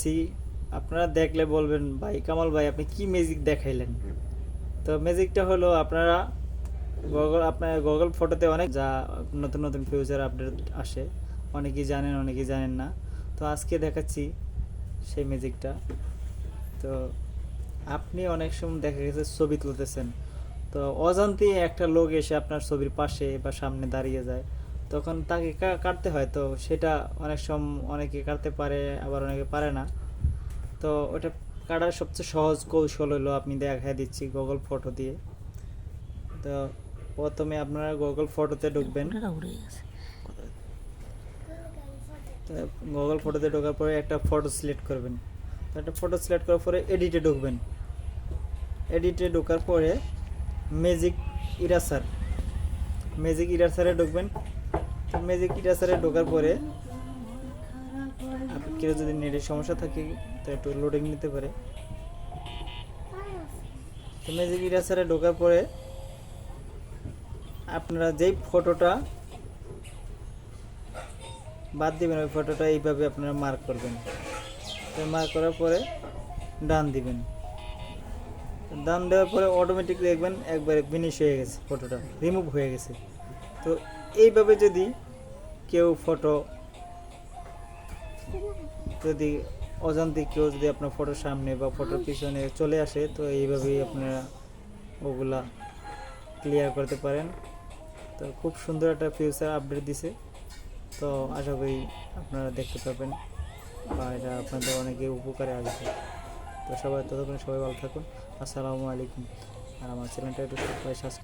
ছি, আপনারা দেখলে বলবেন ভাই কামাল ভাই আপনি কি ম্যাজিক দেখাইলেন? তো ম্যাজিকটা হলো আপনারা গুগল আপনার গুগল ফটোতে অনেক যা নতুন নতুন ফিউচার আপডেট আসে। অনেকেই জানেন অনেকেই জানেন না। তো আজকে দেখাচ্ছি সেই ম্যাজিকটা তো আপনি অনেক সময় দেখা গেছে ছবি তুলতেছেন। তো অজান্তে একটা লোক এসে আপনার ছবির পাশে বা সামনে দাঁড়িয়ে যায়। তখন তাকে কা- কাটতে হয় তো সেটা অনেক সময় অনেকে কাটতে পারে আবার অনেকে পারে না। তো ওটা কাটার সবচেয়ে সহজ কৌশল হলো আপনি দেখা দিচ্ছি গুগল ফটো দিয়ে। তো প্রথমে আপনারা গুগল ফটোতে ঢুকবেন। গুগল ফটোতে ঢোকার পরে একটা ফটো সিলেক্ট করবেন। তো একটা ফটো সিলেক্ট করার পরে এডিটে ঢুকবেন। এডিটে ঢোকার পরে ম্যাজিক ইরাসার ম্যাজিক ইরাসারে ঢুকবেন। ম্যাজিক ইরাসারে ঢোকার পরে কেউ যদি নেটের সমস্যা থাকে, তো একটু লোডিং নিতে পারে। তো ম্যাজিক ইরাসারে ঢোকার পরে আপনারা যেই ফটোটা বাদ দিবেন, ওই ফটোটা এইভাবে আপনারা মার্ক করবেন। তো মার্ক করার পরে ডান দিবেন। ডান দেওয়ার পরে অটোমেটিক দেখবেন একবারে ফিনিশ হয়ে গেছে ফটোটা রিমুভ হয়ে গেছে। তো এইভাবে যদি কেউ ফটো যদি অজান্তে কেউ যদি আপনার ফটোর সামনে বা ফটোর পিছনে চলে আসে, তো এইভাবেই আপনারা ওগুলা ক্লিয়ার করতে পারেন। তো খুব সুন্দর একটা ফিউচার আপডেট দিছে। তো আশা করি আপনারা দেখতে পাবেন বা এটা আপনাদের অনেকে উপকারে আসবে। তো সবাই ততক্ষণ সবাই ভালো থাকুন। আসসালামু আলাইকুম। আর আমার চ্যানেলটা একটু সবাই সাবস্ক্রাইব